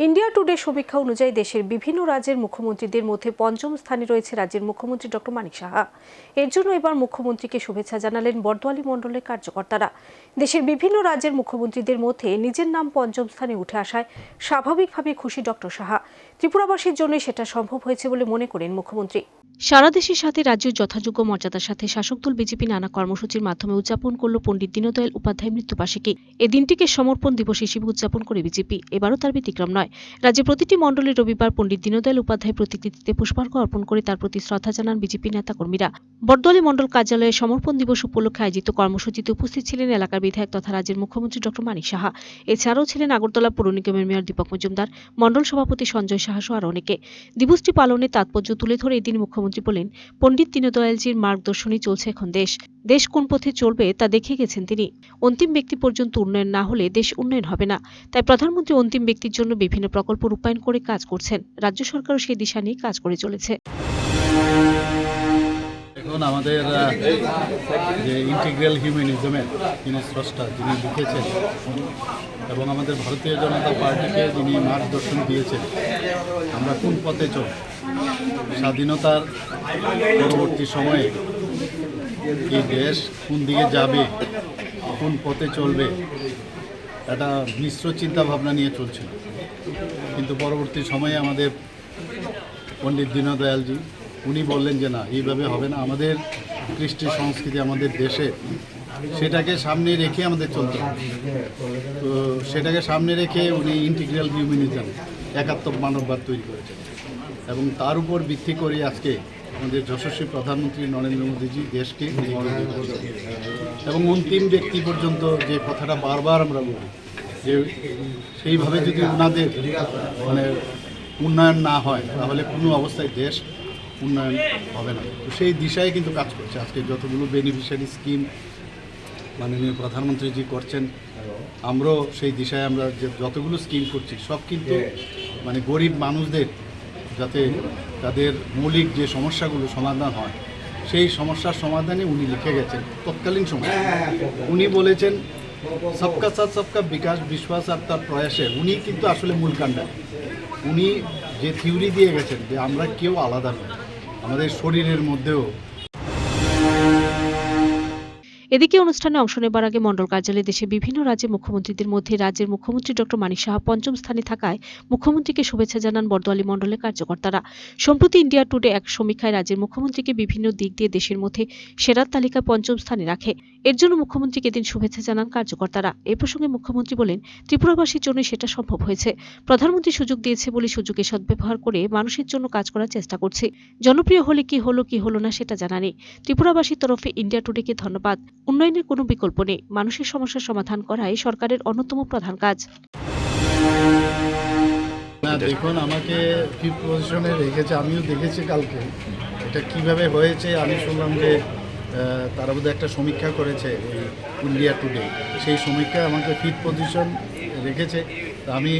India today সমীক্ষা অনুযায়ী দেশের বিভিন্ন রাজ্যের মুখ্যমন্ত্রীদের মধ্যে পঞ্চম স্থানে রয়েছে রাজ্যের মুখ্যমন্ত্রী ডক্টর মানিক সাহা। এর জন্য এবার মুখ্যমন্ত্রীকে শুভেচ্ছা জানালেন বর্দোয়ালি মণ্ডলের কার্যকর্তারা। দেশের বিভিন্ন রাজ্যের মুখ্যমন্ত্রীদের মধ্যে নিজের নাম পঞ্চম স্থানে উঠে আসায় স্বাভাবিকভাবে খুশি ডক্টর সাহা। ত্রিপুরাবাসীর জন্য সেটা সম্ভব হয়েছে বলে মনে করেন মুখ্যমন্ত্রী। সারা দেশের সাথে রাজ্যের যথাযোগ্য মর্যাদার সাথে শাসক দল বিজেপি নানা কর্মসূচির মাধ্যমে উদযাপন করল পণ্ডিত দীনদয়াল উপাধ্যায় মৃত্যুবার্ষিকী এই দিনটিকে সমর্পণ দিবস হিসেবে উদযাপন করে বিজেপি। এবারও তার ব্যতিক্রম নয়। রাজ্যের প্রতিটি মণ্ডলে রবিবার পণ্ডিত দীনদয়াল উপাধ্যায় প্রতিকৃতিতে পুষ্পার্ঘ অর্পণ করে তার প্রতি শ্রদ্ধা জানান বিজেপি নেতাকর্মীরা। বর্দলি মণ্ডল কার্যালয়ে সমর্পণ দিবস উপলক্ষে আয়োজিত কর্মসূচিতে উপস্থিত ছিলেন এলাকার বিধায়ক তথা রাজ্যের মুখ্যমন্ত্রী ডক্টর মানিক সাহা। এছাড়াও ছিলেন আগরতলা পৌর নিগমের মেয়র দীপক মজুমদার, মণ্ডল সভাপতি সঞ্জয় সাহা সহ আরও অনেকে। দিবসটি পালনের তাৎপর্য তুলে ধরে এদিন মুখ্যমন্ত্রী বলেন, পণ্ডিত দীনদয়ালজির মার্গদর্শনই চলছে এখন দেশ। দেশ কোন পথে চলবে তা দেখিয়ে গেছেন তিনি। অন্তিম ব্যক্তি পর্যন্ত উন্নয়ন না হলে দেশ উন্নয়ন হবে না। তাই প্রধানমন্ত্রী অন্তিম ব্যক্তির জন্য বিভিন্ন প্রকল্প রূপায়ণ করে কাজ করছেন। রাজ্য সরকারও সেই দিশা নিয়ে কাজ করে চলেছে। এখন আমাদের যে ইন্টিগ্রাল হিউম্যানিজমের যিনি স্রষ্টা, যিনি লিখেছেন, এবং আমাদের ভারতীয় জনতা পার্টিকে যিনি মার্গদর্শন দিয়েছেন, আমরা কোন পথে চল স্বাধীনতার পরবর্তী সময়ে এই দেশ কোন দিকে যাবে, কোন পথে চলবে, একটা মিশ্র চিন্তা ভাবনা নিয়ে চলছিল। কিন্তু পরবর্তী সময়ে আমাদের পণ্ডিত দীনদয়ালজি উনি বললেন যে না, এইভাবে হবে না। আমাদের কৃষ্টি সংস্কৃতি আমাদের দেশে, সেটাকে সামনে রেখে আমাদের চলতে তো সেটাকে সামনে রেখে উনি ইন্টিগ্রাল হিউম্যানিজম একাত্মক মানববাদ তৈরি করেছেন। এবং তার উপর ভিত্তি করে আজকে আমাদের যশস্বী প্রধানমন্ত্রী নরেন্দ্র মোদীজি দেশকে। এবং অন্তিম ব্যক্তি পর্যন্ত যে কথাটা বারবার আমরা বলি, যে সেইভাবে যদি ওনাদের মানে উন্নয়ন না হয়, তাহলে কোনো অবস্থায় দেশ উন্নয়ন হবে না তো সেই দিশায় কিন্তু কাজ করছে আজকে যতগুলো বেনিফিশিয়ারি স্কিম মাননীয় প্রধানমন্ত্রীজি করছেন, আমরাও সেই দিশায় আমরা যতগুলো স্কিম করছি, সব কিন্তু মানে গরিব মানুষদের যাতে তাদের মৌলিক যে সমস্যাগুলো সমাধান হয়, সেই সমস্যার সমাধানে উনি লিখে গেছেন, তৎকালীন সময়। উনি বলেছেন, সবকা সাথ সবকা বিকাশ, বিশ্বাস আর তার প্রয়াসে। উনি কিন্তু আসলে মূল কাণ্ডা। উনি যে থিওরি দিয়ে গেছেন যে আমরা কেউ আলাদা নয় আমাদের শরীরের মধ্যেও এদিকে অনুষ্ঠানে অংশ নেবার আগে মণ্ডল কার্যালয়ে দেশের বিভিন্ন রাজ্যের মুখ্যমন্ত্রীদের মধ্যে রাজ্যের মুখ্যমন্ত্রী ডক্টর মানিক সাহা পঞ্চম স্থানে থাকায় মুখ্যমন্ত্রীকে শুভেচ্ছা জানান বর্দোয়ালি মণ্ডলের কার্যকর্তারা। সম্প্রতি ইন্ডিয়া টুডে এক সমীক্ষায় রাজ্যের মুখ্যমন্ত্রীকে বিভিন্ন দিক দিয়ে দেশের মধ্যে সেরার তালিকায় পঞ্চম স্থানে রাখে। এর জন্য মুখ্যমন্ত্রীকে দিন শুভেচ্ছা জানান কার্যকর্তারা। এ প্রসঙ্গে মুখ্যমন্ত্রী বলেন ত্রিপুরাবাসীর জন্য সেটা সম্ভব হয়েছে। প্রধানমন্ত্রী সুযোগ দিয়েছে বলে সুযোগে সদ্ব্যবহার করে মানুষের জন্য কাজ করার চেষ্টা করছে। জনপ্রিয় হলে কি হলো কি হলো না সেটা জানা নেই। ত্রিপুরাবাসীর তরফে ইন্ডিয়া টুডেকে ধন্যবাদ। উন্নয়নের কোনো বিকল্প নেই। মানুষের সমস্যার সমাধান করাই সরকারের অন্যতম প্রধান কাজ। না, দেখুন, আমাকে ফিফথ পজিশনে রেখেছে, আমিও দেখেছি কালকে। এটা কীভাবে হয়েছে, আমি শুনলাম যে তারা বোধহয় একটা সমীক্ষা করেছে এই ইন্ডিয়া টুডে সেই সমীক্ষায় আমাকে ফিফথ পজিশন রেখেছে। আমি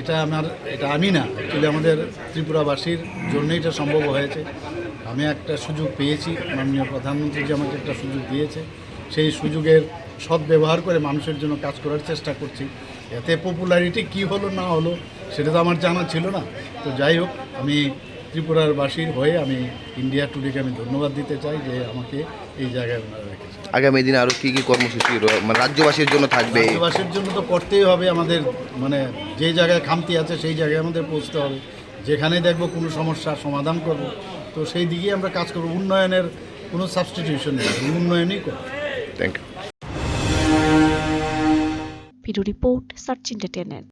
এটা আমার, এটা আমি না অ্যাকচুয়ালি আমাদের ত্রিপুরাবাসীর জন্যই এটা সম্ভব হয়েছে। আমি একটা সুযোগ পেয়েছি। মাননীয় প্রধানমন্ত্রী যে আমাকে একটা সুযোগ দিয়েছে। সেই সুযোগের সদ্ব্যবহার করে মানুষের জন্য কাজ করার চেষ্টা করছি। এতে পপুলারিটি কি হলো না হলো সেটা তো আমার জানা ছিল না। তো যাই হোক আমি ত্রিপুরার বাসীর হয়ে আমি ইন্ডিয়া টুডেকে আমি ধন্যবাদ দিতে চাই যে আমাকে এই জায়গায় ওনারা রেখেছে আগামী দিনে আরও কী কী কর্মসূচি মানে রাজ্যবাসীর জন্য থাকবে? রাজ্যবাসীর জন্য তো করতেই হবে আমাদের মানে যে জায়গায় খামতি আছে সেই জায়গায় আমাদের পৌঁছতে হবে। যেখানে দেখব কোনো সমস্যার সমাধান করব। তো সেই দিকেই আমরা কাজ করব। উন্নয়নের কোনো সাবস্টিটিউশন নেই উন্নয়নই করব। Thank you video report search entertainment